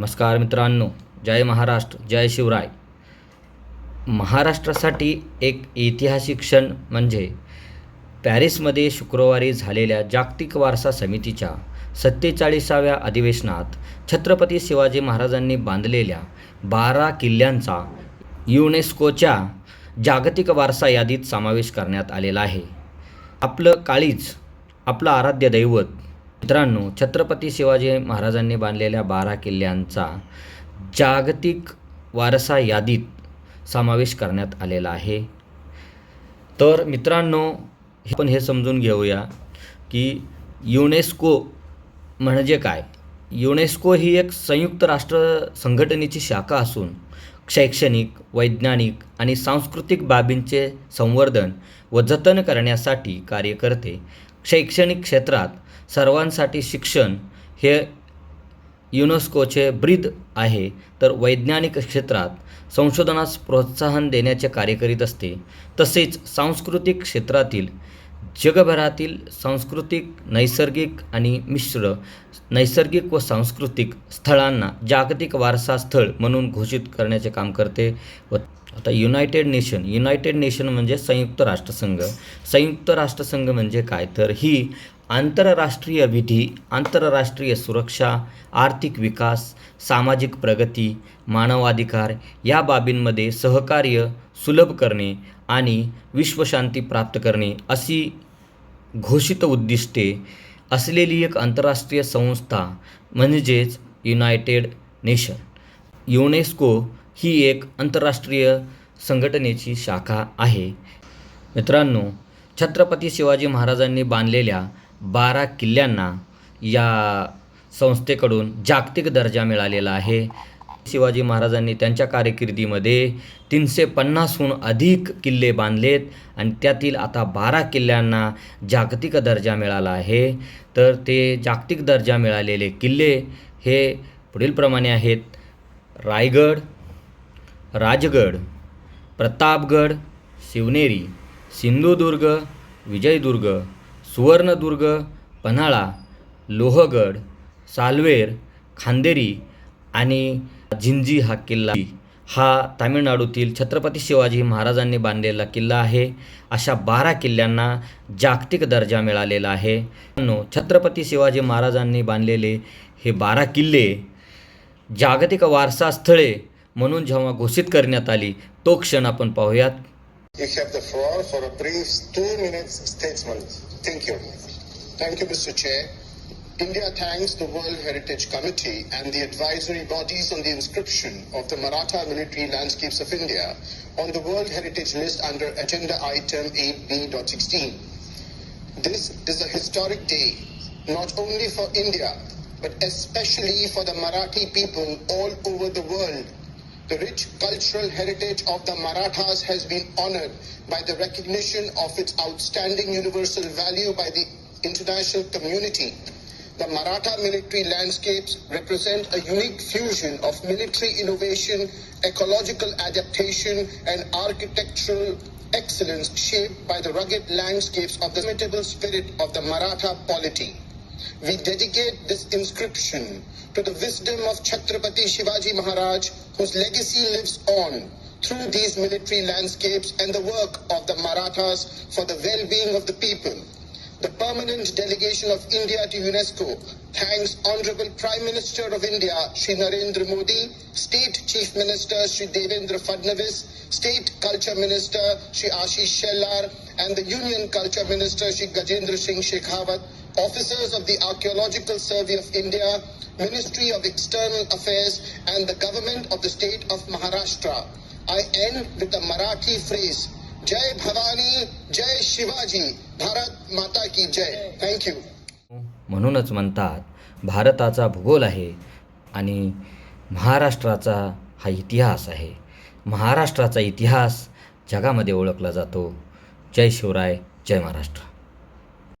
नमस्कार मित्रांनो जय महाराष्ट्र जय शिवराय. महाराष्ट्रासाठी एक ऐतिहासिक क्षण म्हणजे पॅरिसमध्ये शुक्रवारी झालेल्या जागतिक वारसा समितीच्या सत्तेचाळीसाव्या अधिवेशनात छत्रपती शिवाजी महाराजांनी बांधलेल्या बारा किल्ल्यांचा युनेस्कोच्या जागतिक वारसा यादीत समावेश करण्यात आलेला आहे. आपलं काळीज आपलं आराध्य दैवत मित्रांनो छत्रपती शिवाजी महाराजांनी बांधलेल्या बारा किल्ल्यांचा जागतिक वारसा यादीत समावेश करण्यात आलेला आहे. तर मित्रांनो हे पण हे समजून घेऊया की युनेस्को म्हणजे काय? युनेस्को ही एक संयुक्त राष्ट्र संघटनेची शाखा असून शैक्षणिक वैज्ञानिक आणि सांस्कृतिक बाबींचे संवर्धन व जतन करण्यासाठी कार्य करते. शैक्षणिक क्षेत्रात सर्वांसाठी शिक्षण हे युनेस्कोचे ब्रीद आहे. तर वैज्ञानिक क्षेत्रात संशोधनास प्रोत्साहन देण्याचे कार्य करीत असते. तसेच सांस्कृतिक क्षेत्रातील जगभरातील सांस्कृतिक नैसर्गिक आणि मिश्र नैसर्गिक व सांस्कृतिक स्थळांना जागतिक वारसा स्थळ म्हणून घोषित करण्याचे काम करते व आता युनायटेड नेशन युनायटेड नेशन म्हणजे संयुक्त राष्ट्रसंघ. संयुक्त राष्ट्रसंघ म्हणजे काय? तर ही आंतरराष्ट्रीय विधी आंतरराष्ट्रीय सुरक्षा आर्थिक विकास सामाजिक प्रगती मानवाधिकार या बाबींमध्ये सहकार्य सुलभ करणे आणि विश्वशांती प्राप्त करणे अशी घोषित उद्दिष्टे असलेली एक आंतरराष्ट्रीय संस्था म्हणजेच युनायटेड नेशन. युनेस्को ही एक आंतरराष्ट्रीय संघटनेची शाखा आहे. मित्रांनो छत्रपती शिवाजी महाराजांनी बांधलेल्या बारा किल्ल्यांना या संस्थेकडून जागतिक दर्जा मिळालेला आहे. शिवाजी महाराजांनी त्यांच्या कारकिर्दीमध्ये तीनशे पन्नासहून अधिक किल्ले बांधलेत आणि त्यातील आता बारा किल्ल्यांना जागतिक दर्जा मिळाला आहे. तर ते जागतिक दर्जा मिळालेले किल्ले हे पुढीलप्रमाणे आहेत. रायगड राजगड प्रतापगड शिवनेरी सिंधुदुर्ग विजयदुर्ग सुवर्णदुर्ग पन्हाळा लोहगड सालवेर खांदेरी आणि झिंजी हा किल्ला हा तामिळनाडूतील छत्रपती शिवाजी महाराजांनी बांधलेला किल्ला आहे अशा बारा किल्ल्यांना जागतिक दर्जा मिळालेला आहे छत्रपती शिवाजी महाराजांनी बांधलेले हे बारा किल्ले जागतिक वारसा स्थळे म्हणून जेव्हा घोषित करण्यात आली तो क्षण आपण पाहूयात Thank you. Thank you, Mr. Chair. India thanks the World Heritage Committee and the advisory bodies on the inscription of the Maratha military landscapes of India on the World Heritage List under Agenda Item 8B.16. This is a historic day, not only for India, but especially for the Marathi people all over the world. The rich cultural heritage of the Marathas has been honored by the recognition of its outstanding universal value by the international community. The Maratha military landscapes represent a unique fusion of military innovation, ecological adaptation, and architectural excellence shaped by the rugged landscapes of the imitable spirit of the Maratha polity. We dedicate this inscription to the wisdom of Chhatrapati Shivaji Maharaj, whose legacy lives on through these military landscapes and the work of the Marathas for the well-being of the people. The permanent delegation of India to UNESCO thanks Honorable Prime Minister of India, Shri Narendra Modi, State Chief Minister, Shri Devendra Fadnavis, State Culture Minister, Shri Ashish Shellar, and the Union Culture Minister, Shri Gajendra Singh Shekhawat, officers of the Archaeological Survey of India, Ministry of External Affairs, and the Government of the State of Maharashtra. I end with the Marathi phrase, Jai Bhavani, Shivaji Bharat माता की जय. Thank you म्हणूनच म्हणतात भारताचा भूगोल आहे आणि महाराष्ट्राचा हा इतिहास आहे. महाराष्ट्राचा इतिहास जगामध्ये ओळखला जातो. जय शिवराय जय महाराष्ट्र.